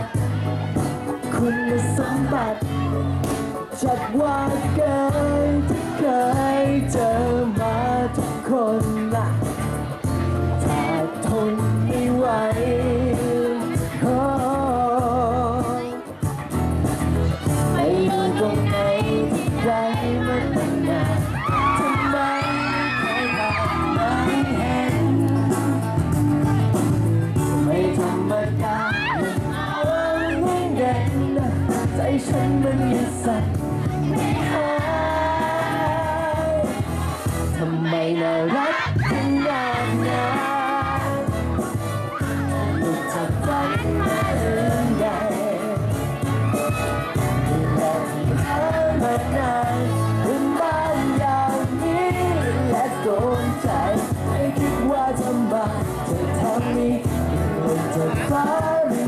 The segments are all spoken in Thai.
ดคุณสมบัติจัดว่าเกินที่เคยเจอ ฉันมันยังสั่นไม่หายทำไมน่ารักขนาดนั้นลูกจะฝันมาเรื่องใดและที่หามานานเป็นบ้านอย่างนี้และโดนใจไม่คิดว่าจะมเธอทำนี้คงจะฟ้าหรือไงน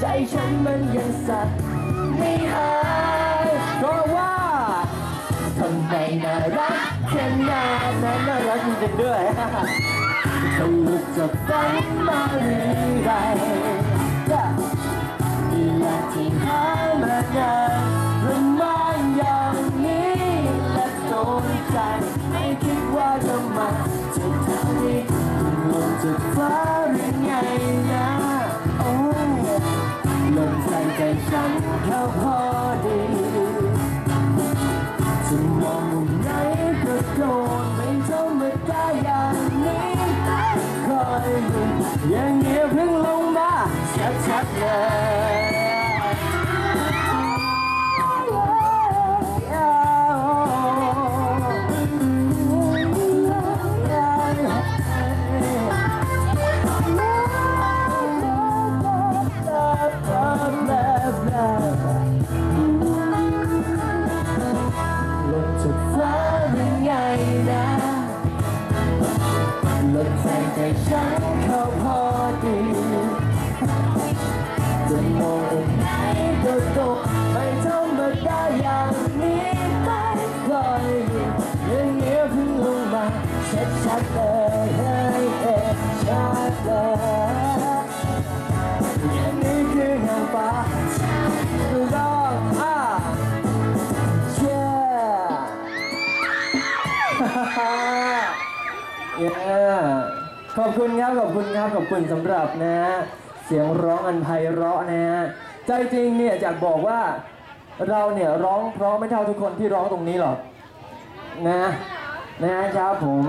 ใจฉันมันยังสั่นไม่หายเพราะว่าทำไมน่ารักขนาดนั้นน่ารักจริงๆด้วยจะลุกจะฝันมาเรื่อยอยากที่หามานานมันมาอย่างนี้และโดนใจไม่คิดว่าจะมาจะทำให้ลงจากฟ้าหรือไงนะโอ้ ลงใส่ใจฉันเข้าพอดีจะมองมุมไหนก็โดนไม่ธรรมดาอย่างนี้คอยดูอย่างเงี้ยเพิ่งลงมาชัดๆเลย ฉันเข้าพอดีจะมองไหนก็ตกไม่ธรรมดาอย่างนี้ไม่คอยดูอย่างเงี้ยเพิ่งลงมาชัดๆเลยเฮ้ยเอ้ยชัดเลยอย่นี้คืองานฟ้าถูกต้องอะ Yeah ขอบคุณครับขอบคุณครับขอบคุณสำหรับนะฮะเสียงร้องอันไพเราะนะฮะใจจริงเนี่ยอยากบอกว่าเราเนี่ยร้องเพราะไม่เท่าทุกคนที่ร้องตรงนี้หรอกนะนะครับผม